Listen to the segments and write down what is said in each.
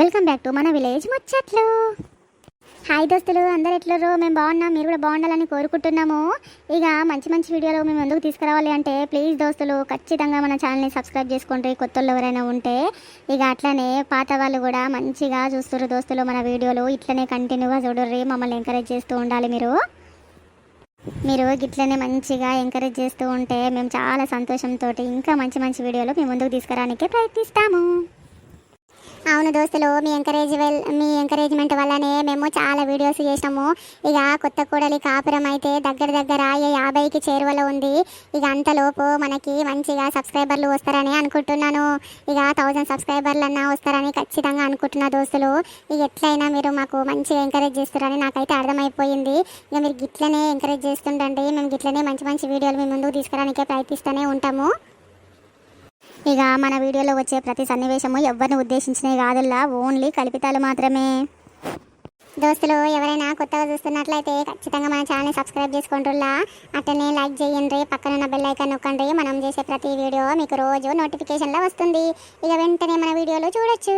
Welcome back to మన village ముచ్చట్లు. Hi దోస్తులు అందరు ఎట్లరో మేము బాగున్నాం మీరు కూడా బాగుండాలని కోరుకుంటున్నాము. ఇక మంచి మంచి వీడియోలు మేము ఎందుకు తీసుకురావాలి అంటే ప్లీజ్ దోస్తులు ఖచ్చితంగా మన ఛానల్ని సబ్స్క్రైబ్ చేసుకోండి కొత్త ఎవరైనా ఉంటే. ఇక అట్లనే పాత వాళ్ళు కూడా మంచిగా చూస్తారు దోస్తులు మన వీడియోలు. ఇట్లనే కంటిన్యూగా చూడర్రి మమ్మల్ని ఎంకరేజ్ చేస్తూ ఉండాలి మీరు. మీరు గిట్లనే మంచిగా ఎంకరేజ్ చేస్తూ ఉంటే మేము చాలా సంతోషంతో ఇంకా మంచి మంచి వీడియోలు మేము ముందుకు తీసుకురానికే ప్రయత్నిస్తాము. అవును దోస్తులు మీ ఎంకరేజ్ వెల్ మీ ఎంకరేజ్మెంట్ వల్లనే మేము చాలా వీడియోస్ చేసినాము. ఇక కొత్త కూడలి కాపురం అయితే దగ్గర దగ్గర యాభైకి చేరువలో ఉంది. ఇక అంతలోపు మనకి మంచిగా సబ్స్క్రైబర్లు వస్తారని అనుకుంటున్నాను. ఇక థౌజండ్ సబ్స్క్రైబర్లు అన్నా వస్తారని ఖచ్చితంగా అనుకుంటున్నా దోస్తులు. ఇక ఎట్లయినా మీరు మాకు మంచిగా ఎంకరేజ్ చేస్తారని నాకైతే అర్థమైపోయింది. ఇక మీరు గిట్లనే ఎంకరేజ్ చేస్తుండండి. మేము గిట్లనే మంచి మంచి వీడియోలు మీ ముందుకు తీసుకురానికే ప్రయత్నిస్తూనే ఉంటాము. ఇక మన వీడియోలో వచ్చే ప్రతి సన్నివేశము ఎవరిని ఉద్దేశించినవి కాదుల్లా ఓన్లీ కల్పితాలు మాత్రమే. దోస్తులు ఎవరైనా కొత్తగా చూస్తున్నట్లయితే ఖచ్చితంగా మన ఛానల్ని సబ్స్క్రైబ్ చేసుకుంటుల్లా. అట్లనే లైక్ చేయండి పక్కన ఉన్న బెల్ ఐకాన్ నొక్కండి. మనం చేసే ప్రతి వీడియో మీకు రోజు నోటిఫికేషన్లో వస్తుంది. ఇక వెంటనే మన వీడియోలో చూడొచ్చు.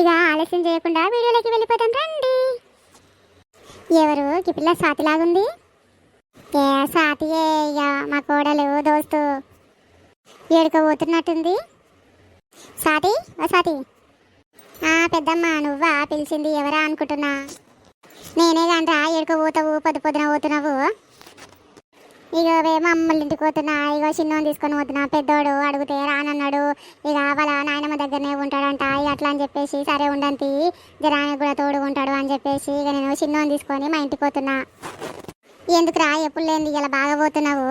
ఇక ఆలస్యం చేయకుండా వీడియోలోకి వెళ్ళిపోతాం రండి. ఎవరు? కిపిల్ల సాతిలాగుంది? ఏ సాతియే ఇక మా కోడలు దోస్తు. ఏడుకోబోతున్నట్టుంది. సాతి ఓ సాతి ఆ పెద్దమ్మ నువ్వా? పిలిచింది ఎవరా అనుకుంటున్నా? నేనే కంట్రా ఏడుకోబోతావు పొద్దు పొద్దున పోతున్నావు? ఇక వేమో అమ్మల ఇంటికి పోతున్నా ఇగో చిన్నోని తీసుకొని పోతున్నా పెద్దోడు అడిగితే రానన్నాడు ఇక వాళ్ళ నాయనమ్మ దగ్గరనే ఉంటాడంట ఇక అట్లా అని చెప్పేసి సరే ఉండంతి జరానికి కూడా తోడు ఉంటాడు అని చెప్పేసి ఇక నేను చిన్నోని తీసుకొని మా ఇంటికి పోతున్నా. ఎందుకురా ఎప్పుడు లేని ఇలా బాగా పోతున్నావు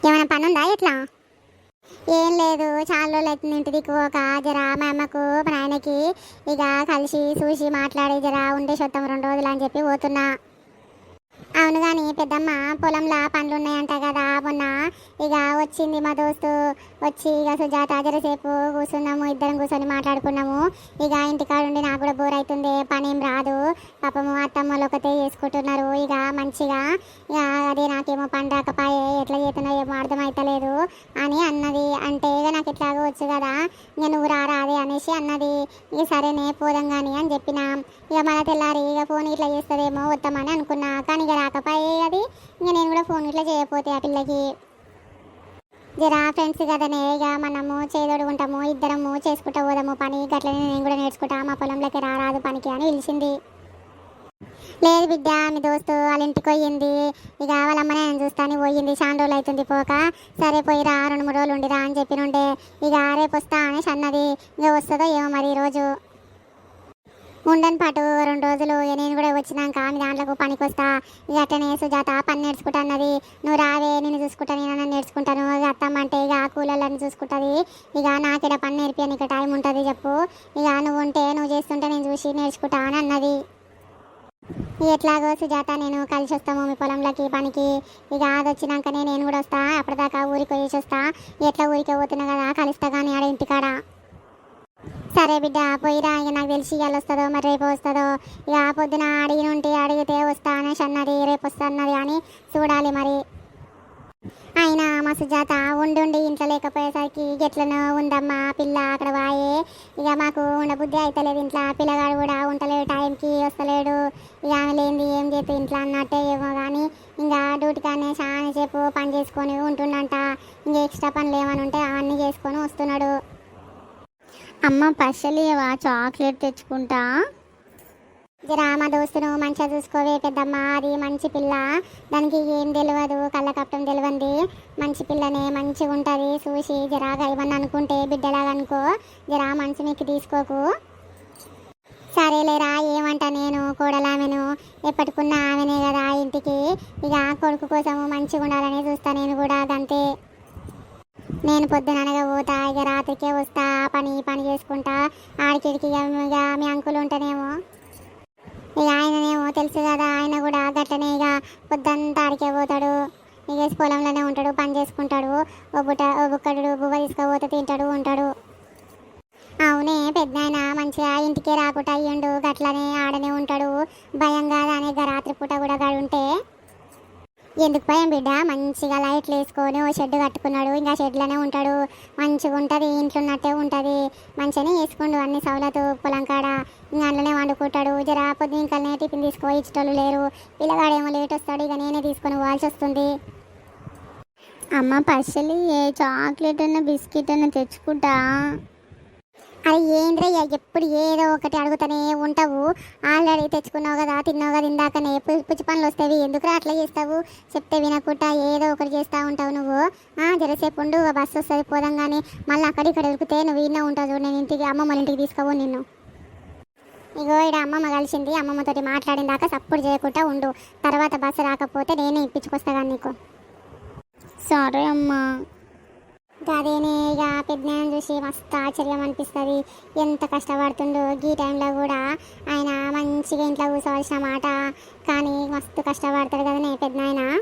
ఏమైనా పని ఉందా ఎట్లా ఏం లేదు చాలా రోజులు అవుతుంది ఇంటి దిక్కుపోక జరా మా అమ్మకు మా నాయనకి ఇక కలిసి చూసి మాట్లాడి జరా ఉండే చూద్దాం రెండు రోజులు అని చెప్పి పోతున్నా. అవును కానీ పెద్దమ్మ పొలంలో పండ్లు ఉన్నాయంట కదా మొన్న. ఇక వచ్చింది మా దోస్తు. వచ్చి ఇక సుజాత జరసేపు కూర్చున్నాము ఇద్దరం కూర్చొని మాట్లాడుకున్నాము. ఇక ఇంటికాడ ఉండి నాకు కూడా బోర్ అవుతుంది పని ఏం రాదు. పాపము అత్తమ్మలు ఒకతే చేసుకుంటున్నారు. ఇక మంచిగా. ఇక అదే నాకేమో పని రాకపాయే ఎట్లా చేస్తున్నా ఏమో అర్థమవుతలేదు అని అన్నది. అంటే ఇక నాకు ఇట్లాగో వచ్చు కదా ఇక నువ్వు రారాదే అనేసి అన్నది. ఇక సరేనే పోదాం కానీ అని చెప్పిన. ఇక మన తెల్లారి ఇక ఫోన్ ఇట్లా చేస్తుందేమో వద్దామని అనుకున్నా. కానీ ఇక అది. నేను కూడా ఫోన్ ఇట్లా చేయకపోతే ఆ పిల్లకి. జరా ఫ్రెండ్స్ కదనే ఇక మనము చేదోడుకుంటాము ఇద్దరము చేసుకుంటా పోదాము పని గట్లనే నేను కూడా నేర్చుకుంటా మా పొలంలోకి రారాదు పనికి అని పిలిచింది. లేదు బిడ్డ మీ దోస్తు వాళ్ళ ఇంటికి పోయింది. ఇక వాళ్ళమ్మనే నేను చూస్తాను పోయింది చాలా రోజులు అవుతుంది పోక. సరే పోయిరా రెండు మూడు రోజులు ఉండిరా అని చెప్పినుండే. ఇక రేపు వస్తా అనేసి అన్నది. ఇక వస్తుందో ఏమో మరి ఈరోజు ఉండని పాటు రెండు రోజులు నేను కూడా వచ్చినాక మీ దాంట్లో పనికి వస్తా ఇక అట్టనే సుజాత పని నేర్చుకుంటా అన్నది. నువ్వు రావే నేను చూసుకుంటా నేను నేర్చుకుంటాను. అత్తమ్మంటే అంటే ఇక కూలర్లను చూసుకుంటుంది. ఇక నాకు ఇక్కడ పని నేర్పి ఇక టైం ఉంటుంది చెప్పు. ఇక నువ్వు ఉంటే నువ్వు చేస్తుంటే నేను చూసి నేర్చుకుంటా అని అన్నది. ఎట్లాగో సుజాత నేను కలిసి వస్తాము మీ పొలంలోకి పనికి. ఇక అది వచ్చినాకనే నేను కూడా వస్తా. అప్పటిదాకా ఊరికి వచ్చేసి వస్తా. ఎట్లా ఊరికి పోతున్నా కదా కలుస్తా కానీ ఆడ ఇంటికాడ. సరే బిడ్డ పోయిరా ఇక నాకు తెలిసి ఇవాళ వస్తుందో మరి రేపు వస్తుందో. ఇక పొద్దున అడిగి ఉంటే అడిగితే వస్తా అనేసి అన్నది రేపు వస్తా అన్నది అని చూడాలి మరి. అయినా మా సుజాత ఉండుండి ఇంట్లో లేకపోయేసరికి ఎట్లనో ఉందమ్మా పిల్ల అక్కడ వాయే. ఇక మాకు ఉండబుద్ధి అయితలేదు ఇంట్లో పిల్లగాడు కూడా ఉండలేడు టైంకి వస్తలేడు. ఇక ఆమె లేనిది ఏం చేస్తే ఇంట్లో అన్నట్టే ఏమో కానీ ఇంకా డ్యూటీ కానీ చాలా సేపు పని చేసుకొని ఉంటుండంట. ఇంకా ఎక్స్ట్రా పనులు ఏమైనా ఉంటే అవన్నీ చేసుకొని వస్తున్నాడు. అమ్మ పచ్చలేవా చాక్లెట్ తెచ్చుకుంటా. జరా మా దోస్తును మంచిగా చూసుకోవే పెద్దమ్మ. అది మంచి పిల్ల. దానికి ఏం తెలియదు కళ్ళ కప్పం తెలియంది మంచి పిల్లనే మంచిగా ఉంటుంది. చూసి జరాగా ఏమన్నా అనుకుంటే బిడ్డలాగా అనుకో. జరా మంచి మీకు తీసుకోకు. సరేలేరా ఏమంటా నేను? కోడలామెను. ఎప్పటికున్న ఆమెనే కదా ఇంటికి. ఇక కొడుకు కోసము మంచిగా ఉండాలని చూస్తా నేను కూడా అంతే నేను పొద్దున అనగా పోతా ఇక రాత్రికే వస్తా పని ఈ పని చేసుకుంటా ఆడికిడికి ఇక మీ అంకులు ఉంటేనేమో. ఇక ఆయననేమో తెలుసు కదా ఆయన కూడా గట్లనే ఇక పొద్దంతా ఆడికే పోతాడు. ఇక పొలంలోనే ఉంటాడు పని చేసుకుంటాడు. ఓ బుట్ట ఓ బుక్కడు బువ్వ తీసుకుపోతే తింటాడు ఉంటాడు. అవునే పెద్ద ఆయన మంచిగా ఇంటికే రాకుండా అయ్యిండు గట్లనే ఆడనే ఉంటాడు. భయం కాదా రాత్రి పూట రాత్రిపూట కూడా గడుంటే. ఎందుకు పోయాం బిడ్డ? మంచిగా లైట్లు వేసుకొని ఓ షెడ్ కట్టుకున్నాడు. ఇంకా షెడ్లోనే ఉంటాడు. మంచిగా ఉంటుంది. ఇంట్లో ఉన్నట్టే ఉంటుంది. మంచిగానే వేసుకుండు. అన్ని సౌలతు పొలం కాడ ఇంకా అందులోనే వండుకుంటాడు. జర పొద్దు ఇంకా టిఫిన్ తీసుకొని ఇచ్చేటోళ్ళు లేరు. పిల్లగాడేమో లేట్ వస్తాడు. ఇక నేనే తీసుకొని పోవాల్సి వస్తుంది. అమ్మ పర్సలి ఏ చాక్లెట్ అన్న బిస్కెట్ అన్న తెచ్చుకుంటా. అది ఏంద్రయ్య ఎప్పుడు ఏదో ఒకటి అడుగుతానే ఉంటావు. ఆల్రెడీ తెచ్చుకున్నావు కదా తిన్నావు కదా ఇందాకనే. పుచ్చి పనులు వస్తాయి ఎందుకురా అట్లా చేస్తావు? చెప్తే వినకుండా ఏదో ఒకటి చేస్తూ ఉంటావు నువ్వు. ఆ, జరసేపు ఉండు బస్సు వస్తుంది పోదాం కానీ మళ్ళీ అక్కడ ఇక్కడ దొరికితే నువ్వు ఇన్న ఉంటావు నేను ఇంటికి అమ్మమ్మ ఇంటికి తీసుకోవు నిన్ను. ఇగో ఇక్కడ అమ్మమ్మ కలిసింది అమ్మమ్మతోటి మాట్లాడిన దాకా సప్పుడు చేయకుండా ఉండు. తర్వాత బస్సు రాకపోతే నేనే ఇప్పించుకొస్తా కానీ నీకు. సరే అమ్మా. అదేనే ఇక చూసి మస్తు ఆశ్చర్యం అనిపిస్తుంది. ఎంత కష్టపడుతుండో ఈ టైంలో కూడా ఆయన మంచిగా ఇంట్లో కూర్చోవలసిన మాట. కానీ మస్తు కష్టపడతాడు కదనే ఆయన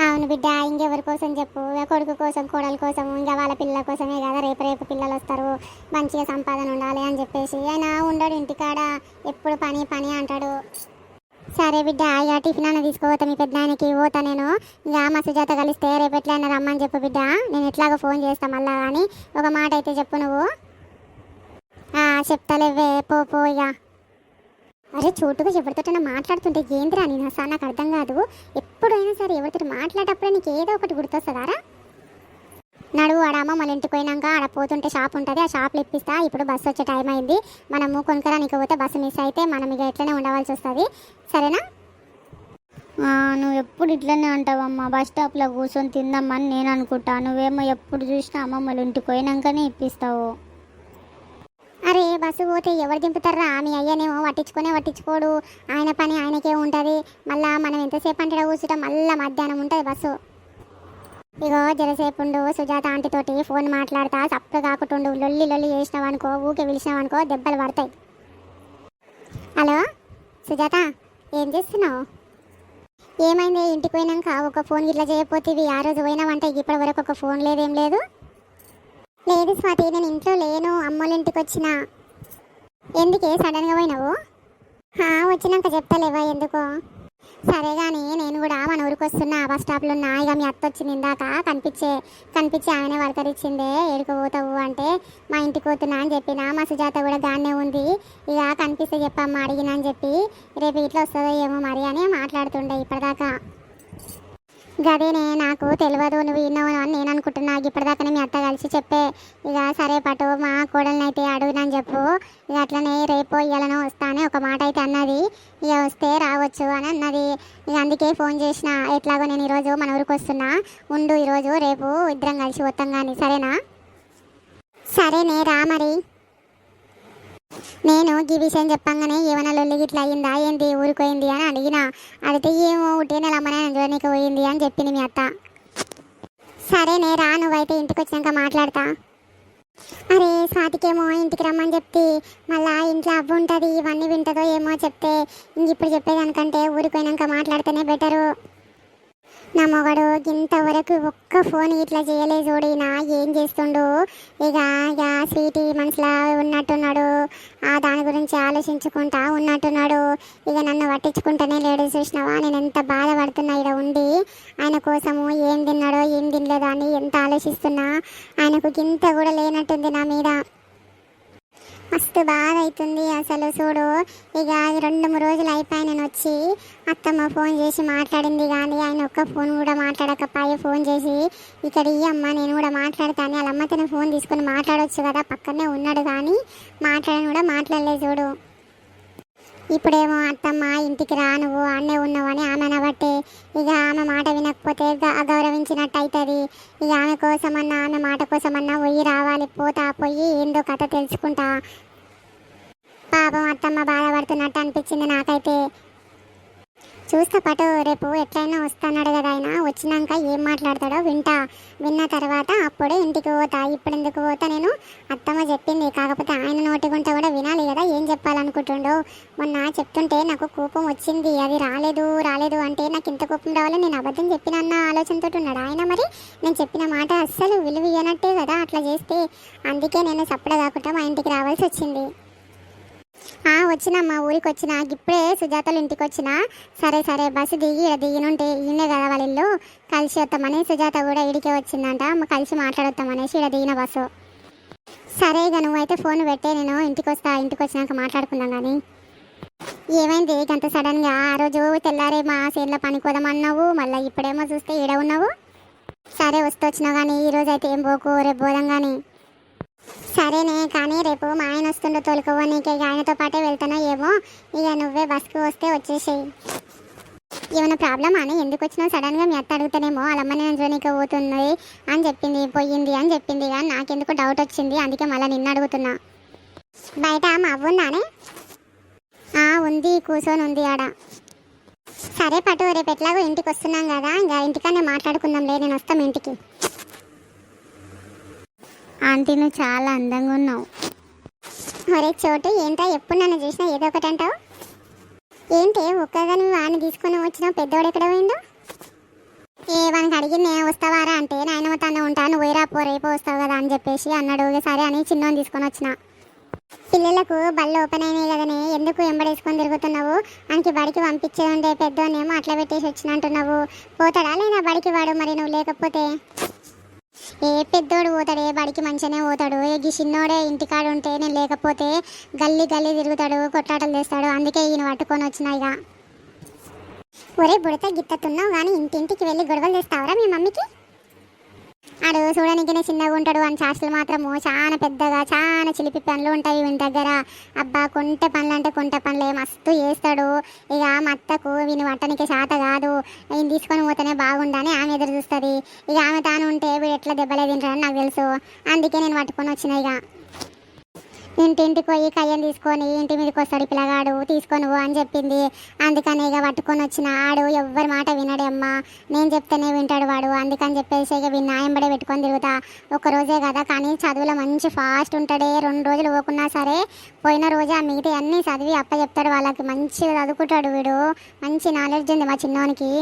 అవును బిడ్డ ఇంకెవరి కోసం చెప్పు? కొడుకు కోసం కోడల కోసం ఇంకా వాళ్ళ పిల్లల కోసమే కదా రేపు రేపు పిల్లలు వస్తారు. మంచిగా సంపాదన ఉండాలి అని చెప్పేసి. ఆయన ఉండడు ఇంటికాడ. ఎప్పుడు పని పని అంటాడు. సరే బిడ్డ ఇక టిఫిన్ అన్న తీసుకోపోతా మీ పెద్ద ఆయనకి పోతా నేను. ఇక మా సుజాత కలిస్తే రేపు ఎట్లయినా రమ్మని చెప్పు బిడ్డ. నేను ఎట్లాగో ఫోన్ చేస్తా మళ్ళా కానీ ఒక మాట అయితే చెప్పు నువ్వు. ఆ, చెప్తాలేవే పో పో ఇక. అరే చోటుగా ఎవరితోటైనా మాట్లాడుతుంటే ఏంద్రా నేను? అసలు నాకు అర్థం కాదు. ఎప్పుడైనా సరే ఎవరితో మాట్లాడేటప్పుడే నీకు ఏదో ఒకటి గుర్తొస్తుందారా నడువు ఆడ అమ్మ మన ఇంటికి పోయినాక ఆడ పోతుంటే షాప్ ఉంటుంది. ఆ షాప్లో ఇప్పిస్తా. ఇప్పుడు బస్సు వచ్చే టైం అయింది. మనము కొనుక్కరానికి పోతే బస్సు మిస్ అయితే మనం ఇక ఎట్లనే ఉండవలసి వస్తుంది. సరేనా? నువ్వు ఎప్పుడు ఇట్లనే అంటావమ్మా? బస్ స్టాప్లో కూర్చొని తిందామని నేను అనుకుంటా. నువ్వేమో ఎప్పుడు చూసినా అమ్మమ్మల ఇంటికి పోయినాకనే ఇప్పిస్తావు. అరే బస్సు పోతే ఎవరు దింపుతారా మీ అయ్యనేమో పట్టించుకునే పట్టించుకోడు. ఆయన పని ఆయనకే ఉంటుంది. మళ్ళా మనం ఎంతసేపు అంటే కూర్చుంటాం. మళ్ళా మధ్యాహ్నం ఉంటుంది బస్సు ఇగో జరసేపు ఉండు సుజాత ఆంటీతోటి ఫోన్ మాట్లాడతా సప్పు కాకుండా లొల్లి లొల్లి చేసినావు అనుకో ఊకే పిలిచినావు అనుకో దెబ్బలు పడతాయి. హలో? సుజాత ఏం చేస్తున్నావు? ఏమైంది? ఇంటికి పోయినాక ఒక ఫోన్ ఇట్లా చేయకపోతే ఆ రోజు పోయినావంటే ఇప్పటి వరకు ఒక ఫోన్ లేదేం లేదు? లేదు స్వాతి నేను ఇంట్లో లేను అమ్మోళ్ళ ఇంటికి వచ్చిన. ఎందుకే? సడన్గా పోయినావు? వచ్చినాక చెప్తలేవా? ఎందుకో? సరే కానీ నేను కూడా మన ఊరికి వస్తున్నా బస్ స్టాప్లో ఉన్నా ఇక మీ అత్త వచ్చింది ఇందాక కనిపించే కనిపించి ఆయనే పలకరించిందే ఏడుకుపోతావు అంటే మా ఇంటికి పోతున్నా అని చెప్పిన మా సుజాత కూడా దాన్నే ఉంది ఇక కనిపిస్తే చెప్పమ్మా అడిగినా అని చెప్పి రేపు ఇట్లా వస్తుందో ఏమో మరి అని మాట్లాడుతుండే ఇప్పటిదాకా. గదేనే నాకు తెలియదు నువ్వు విన్నావు అని నేను అనుకుంటున్నా. ఇప్పటిదాకానే మీ అత్త కలిసి చెప్పే ఇక సరే పటు మా కోడలనైతే అయితే అడుగునని చెప్పు. ఇక అట్లనే రేపు ఇయ్యాలనో వస్తా అని ఒక మాట అయితే అన్నది. ఇక వస్తే రావచ్చు అని అన్నది. ఇక అందుకే ఫోన్ చేసిన ఎట్లాగో నేను ఈరోజు మన ఊరికి వస్తున్నా. ఉండు ఈరోజు రేపు ఇద్దరం కలిసి వస్తాం కానీ సరేనా? సరేనే రా మరి. నేను ఈ విషయం చెప్పంగానే ఏమైనా లొల్లికి గిట్ల అయ్యిందా? ఏంది? ఊరిపోయింది అని అడిగిన. అడిగితే ఏమో ఉట్టే నెలమ్మనే అంజడానికి పోయింది అని చెప్పింది మీ అత్త. సరేనే రా నువ్వైతే ఇంటికి వచ్చినాక మాట్లాడతా. అరే స్వాతికేమో ఇంటికి రమ్మని చెప్తే మళ్ళా ఇంట్లో అవ్వ ఉంటుంది ఇవన్నీ వింటదో ఏమో చెప్తే ఇంక ఇప్పుడు చెప్పేదానికంటే ఊరికి పోయినాక మాట్లాడితేనే బెటరు. నా మొగడు ఇంతవరకు ఒక్క ఫోన్ ఇట్లా చేయలే చూడినా ఏం చేస్తుండు? ఇక ఇక స్వీటీ మనసులో ఉన్నట్టున్నాడు. ఆ దాని గురించి ఆలోచించుకుంటా ఉన్నట్టున్నాడు. ఇక నన్ను పట్టించుకుంటేనే లేడు చూసినావా నేను ఎంత బాధపడుతున్నా ఇక ఉండి. ఆయన కోసము ఏం తిన్నాడో ఏం తినలేదో అని ఎంత ఆలోచిస్తున్నా. ఆయనకు గింత కూడా లేనట్టుంది నా మీద. మస్తు బాధ అవుతుంది అసలు చూడు. ఇక రెండు మూడు రోజులు అయిపోయి నేను వచ్చి. అత్తమ్మ ఫోన్ చేసి మాట్లాడింది కానీ ఆయన ఒక్క ఫోన్ కూడా మాట్లాడకపోయి ఫోన్ చేసి ఇక్కడ ఈ అమ్మ నేను కూడా మాట్లాడతాను. వాళ్ళ అమ్మతోనే ఫోన్ తీసుకొని మాట్లాడవచ్చు కదా పక్కనే ఉన్నాడు కానీ మాట్లాడని కూడా మాట్లాడలేదు చూడు. ఇప్పుడేమో అత్తమ్మ ఇంటికి రా నువ్వు అన్నే అని ఆమె అనబట్టే ఇక ఆమె మాట వినకపోతే గ- అగౌరవించినట్టు అవుతుంది ఇక ఆమె కోసమన్నా ఆమె మాట కోసమన్నా పోయి రావాలి పోతా పోయి ఏందో కథ తెలుసుకుంటా పాపం అత్తమ్మ బాధపడుతున్నట్టు అనిపించింది నాకైతే చూస్తా పాటు రేపు ఎట్లయినా వస్తాన్నాడు కదా ఆయన వచ్చినాక ఏం మాట్లాడతాడో వింటా విన్న తర్వాత అప్పుడే ఇంటికి పోతా ఇప్పుడు ఎందుకు పోతా నేను అత్తమ్మ చెప్పింది కాకపోతే ఆయన నోటి గుంట కూడా వినాలి కదా ఏం చెప్పాలనుకుంటుండో. మొన్న చెప్తుంటే నాకు కోపం వచ్చింది అది రాలేదు రాలేదు అంటే నాకు ఇంత కోపం రావాలి నేను అబద్ధం చెప్పిన అన్న ఆలోచనతో ఉన్నాడు ఆయన మరి. నేను చెప్పిన మాట అస్సలు విలువ ఇవ్వనట్టే కదా అట్లా చేస్తే. అందుకే నేను సప్పుడు కాకుండా మా ఇంటికి రావాల్సి వచ్చింది. ఆ వచ్చినమ్మా ఊరికి వచ్చిన ఇప్పుడే సుజాతలు ఇంటికి వచ్చిన సరే సరే బస్సు దిగి ఈడ దిగినుంటే ఈయనే కదా వాళ్ళ ఇల్లు. కలిసి వస్తామని సుజాత కూడా ఇడికే వచ్చిందంట కలిసి మాట్లాడొద్దామనేసి ఈడ దిగిన బస్సు. సరే ఇక నువ్వైతే ఫోన్ పెట్టే నేను ఇంటికి వస్తా ఇంటికి వచ్చినాక మాట్లాడుకుందాం కానీ ఏమైంది? అంత సడన్గా ఆ రోజు తెల్లారే మా సేన్లో పనికి పోదామన్నావు మళ్ళీ ఇప్పుడేమో చూస్తే ఈడ ఉన్నావు. సరే వస్తూ వచ్చినావు కానీ ఈ రోజు అయితే ఏం పోకు రేపు పోదాం కానీ సరేనే కానీ రేపు మా ఆయన వస్తుండో తోలుకోవో నీకు ఆయనతో పాటే వెళ్తానో ఏమో ఇక నువ్వే బస్కి వస్తే వచ్చేసేయి. ఏమైనా ప్రాబ్లం అని? ఎందుకు వచ్చినావు? సడన్గా మీ అత్త అడుగుతానేమో వాళ్ళ అమ్మ పోతుంది అని చెప్పింది పోయింది అని చెప్పింది. కానీ నాకెందుకు డౌట్ వచ్చింది. అందుకే మళ్ళీ నిన్ను అడుగుతున్నా. బయట మా అవ్వుందానే ఆ, ఉంది. కూర్చొని ఉంది ఆడ. సరే పటు రేపు ఎట్లాగో ఇంటికి వస్తున్నాం కదా. ఇంకా ఇంటికనే మాట్లాడుకుందాంలే నేను వస్తాం ఇంటికి. ఆంటీ నువ్వు చాలా అందంగా ఉన్నావు. ఒరే చోటు ఏంటో ఎప్పుడు నన్ను చూసినా ఏదో ఒకటి అంటావు ఏంటి నువ్వు వాడిని తీసుకొని వచ్చినావు? పెద్దోడు ఎక్కడ పోయిందో ఏ వానికి అడిగింది "ఏ, వస్తావారా? అంటే నాయన తను ఉంటాను పోయిరా పో రేపు వస్తావు కదా అని చెప్పేసి అన్నాడు. ఒకసారి సరే అని చిన్నోని తీసుకొని వచ్చిన. పిల్లలకు బళ్ళు ఓపెన్ అయినాయి కదనే ఎందుకు ఎంబడేసుకొని తిరుగుతున్నావు? ఆయనకి బడికి పంపించేది ఉండే పెద్దోనేమో అట్లా పెట్టేసి వచ్చిన అంటున్నావు పోతాడా లేదా బడికి వాడు మరి నువ్వు లేకపోతే? ఏ పెద్దోడు పోతాడు ఏ బడికి మంచిగానే పోతాడు ఏ గీ చిన్నోడే ఇంటికాడ ఉంటే నేను లేకపోతే గల్లీ గల్లీ తిరుగుతాడు కొట్లాటలు చేస్తాడు అందుకే ఈయన పట్టుకొని వచ్చిన ఇక. ఒరే బుడత గిత్తతున్నావు కానీ ఇంటింటికి వెళ్ళి గొడవలు చేస్తావురా మీ మమ్మీకి? ఆడు చూడనికినే చిన్నగా ఉంటాడు అని చాస్టలు మాత్రము చాలా పెద్దగా చాలా చిలిపి పనులు ఉంటాయి వీని దగ్గర. అబ్బా కొంట పనులు అంటే కొంట పనులే మస్తు చేస్తాడు. ఇక మా అత్తకు వీని వంటనికి శాత కాదు. ఈయన తీసుకొని పోతేనే బాగుండని ఆమె ఎదురు చూస్తుంది. ఇక ఆమె తాను ఉంటే వీడు ఎట్లా దెబ్బలే తింటాడని నాకు తెలుసు. అందుకే నేను పట్టుకొని వచ్చిన ఇక. ఇంటింటికి పోయి కయ్యం తీసుకొని ఇంటి మీదకి వస్తాడు పిల్లగాడు తీసుకొని అని చెప్పింది. అందుకని ఇక పట్టుకొని వచ్చిన ఆడు ఎవ్వరి మాట వినడమ్మా నేను చెప్తేనే వింటాడు వాడు. అందుకని చెప్పేసి ఇక విన్యాయం పడే పెట్టుకొని తిరుగుతా. ఒక రోజే కదా కానీ చదువులో మంచి ఫాస్ట్ ఉంటాడే. రెండు రోజులు పోకున్నా సరే పోయిన రోజు ఆ మిగతా అన్నీ చదివి అప్ప చెప్తాడు వాళ్ళకి మంచిగా చదువుకుంటాడు వీడు. మంచి నాలెడ్జ్ ఉంది మా చిన్నోనికి.